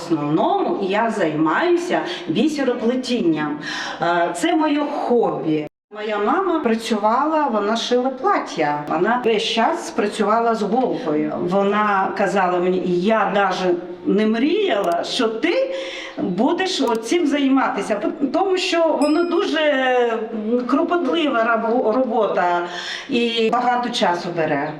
основному я займаюся бісероплетінням. Е, Це моє хобі. Моя мама працювала, вона шила плаття. Вона весь час працювала з голкою. Вона казала мені, я навіть не мріяла, що ти будеш цим займатися, тому що воно дуже кропотлива робота і багато часу бере.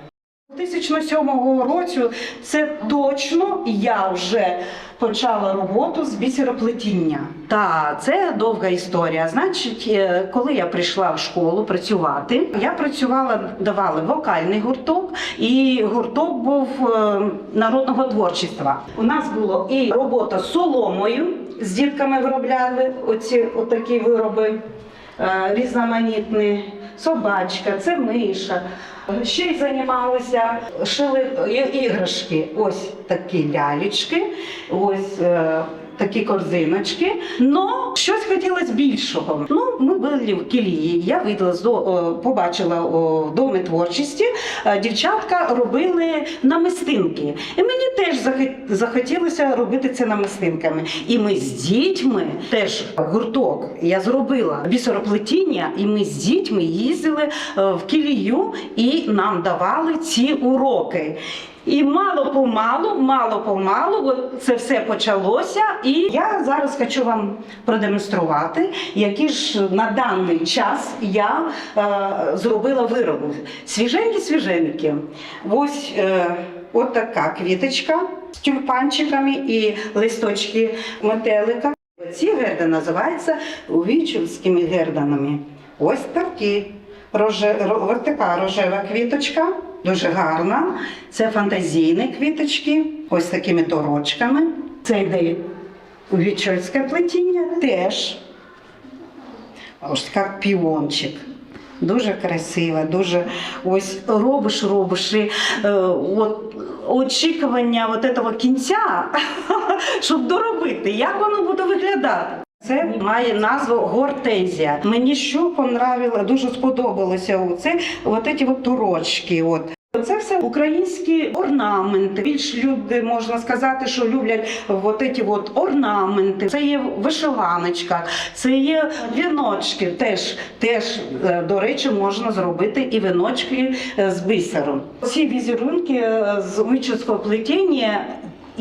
2007 році це точно я вже почала роботу з бісероплетіння. Та це довга історія. Значить, е, коли я прийшла в школу працювати, я працювала, давали вокальний гурток, і гурток був е, народного творчества. У нас було і робота з соломою, з дітками виробляли оці отакі вироби е, різноманітні. Собачка, це миша. Ще й займалися, шили іграшки. Ось такі лялечки, ось е, такі корзиночки. Но щось хотілося більшого. Ну, ми були в кілії. Я видала побачила в домі творчості. е, Дівчатка робили намистинки. І мені теж захотілося робити це намистинками. І ми з дітьми теж гурток. Я зробила бісероплетіння, і ми з дітьми їздили е, в кілію і нам давали ці уроки. І мало помалу, мало помалу, це все почалося. І я зараз хочу вам продемонструвати, які ж на даний час я е, зробила вироби. Свіженькі, свіженькі. Ось е, от така квіточка з тюльпанчиками і листочки метелика. Ці герди називаються увічівськими герданами. Ось такі. Роже, ро- рожева квіточка, дуже гарна. Це фантазійні квіточки, ось такими торочками. Це йде увічівське плетіння теж. Ось як піончик. Дуже красиво, дуже ось робиш, робиш і е, от, очікування от этого кінця, щоб доробити, як воно буде виглядати. Це має назву гортезія. Мені що понравило, дуже сподобалося оце, от ці от турочки. От. Це все українські орнаменти. Більш люди можна сказати, що люблять от ці от орнаменти. Це є вишиваночка, це є віночки. Теж, теж е, до речі, можна зробити і віночки е, з бисером. Ці візерунки е, з вичинського плетіння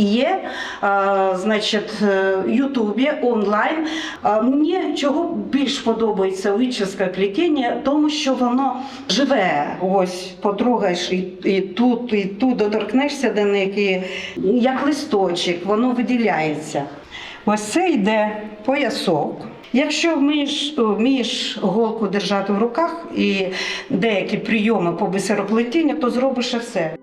є, е, значить, е, Ютубі онлайн. Мені чого більш подобається вичівське плетіння, тому що воно живе. Ось потрогаєш і, і тут, і тут доторкнешся до них, і як листочок, воно виділяється. Ось це йде поясок. Якщо вмієш, вмієш голку держати в руках і деякі прийоми по бисероплетінню, то зробиш все.